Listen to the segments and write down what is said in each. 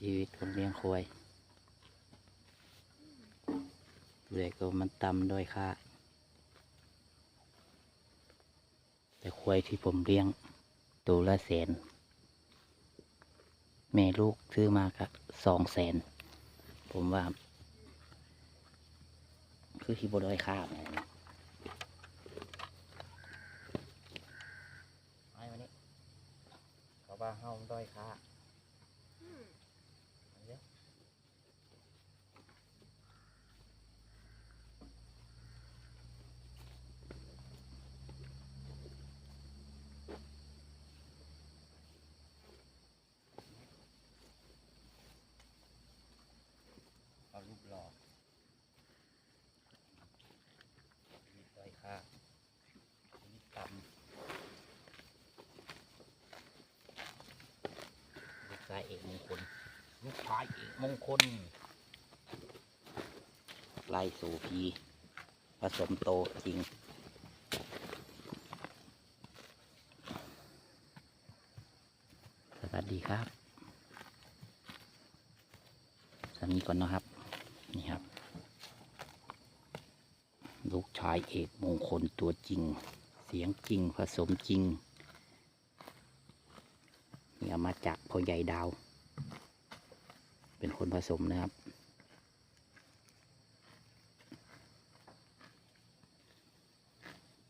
ชีวิตคนเลี้ยงควายเด็กก็มันต่ำด้อยค่าแต่ควายที่ผมเลี้ยง ตัวละแสน แม่ลูกซื้อมาก็สองแสน ผมว่า คือที่บด้อยค่าเหมือนกันนะไอ้วันนี้เขาว่าเฮาด้อยค่าเยอะเอารูปหล่อมีด้อยค่ามีต่ำลูกชายเอกมงคล ลูกชายเอกมงคลไล่สูพีผสมโตจริง สวัสดีครับสามีก่อนนะครับ นี่ครับ ลูกชายเอกมงคลตัวจริง เสียงจริงผสมจริง นี่เอามาจากพ่อใหญ่ดาว เป็นคนผสมนะครับ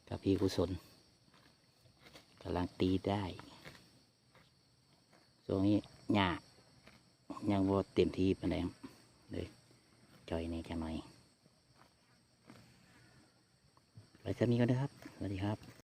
กับพี่กุศลกำลังตีได้ช่วงนี้หยายังว่าเต็มที่ปานใดเลยจอยในจังหน่อยไปจะมีกันนะครับ สวัสดีครับ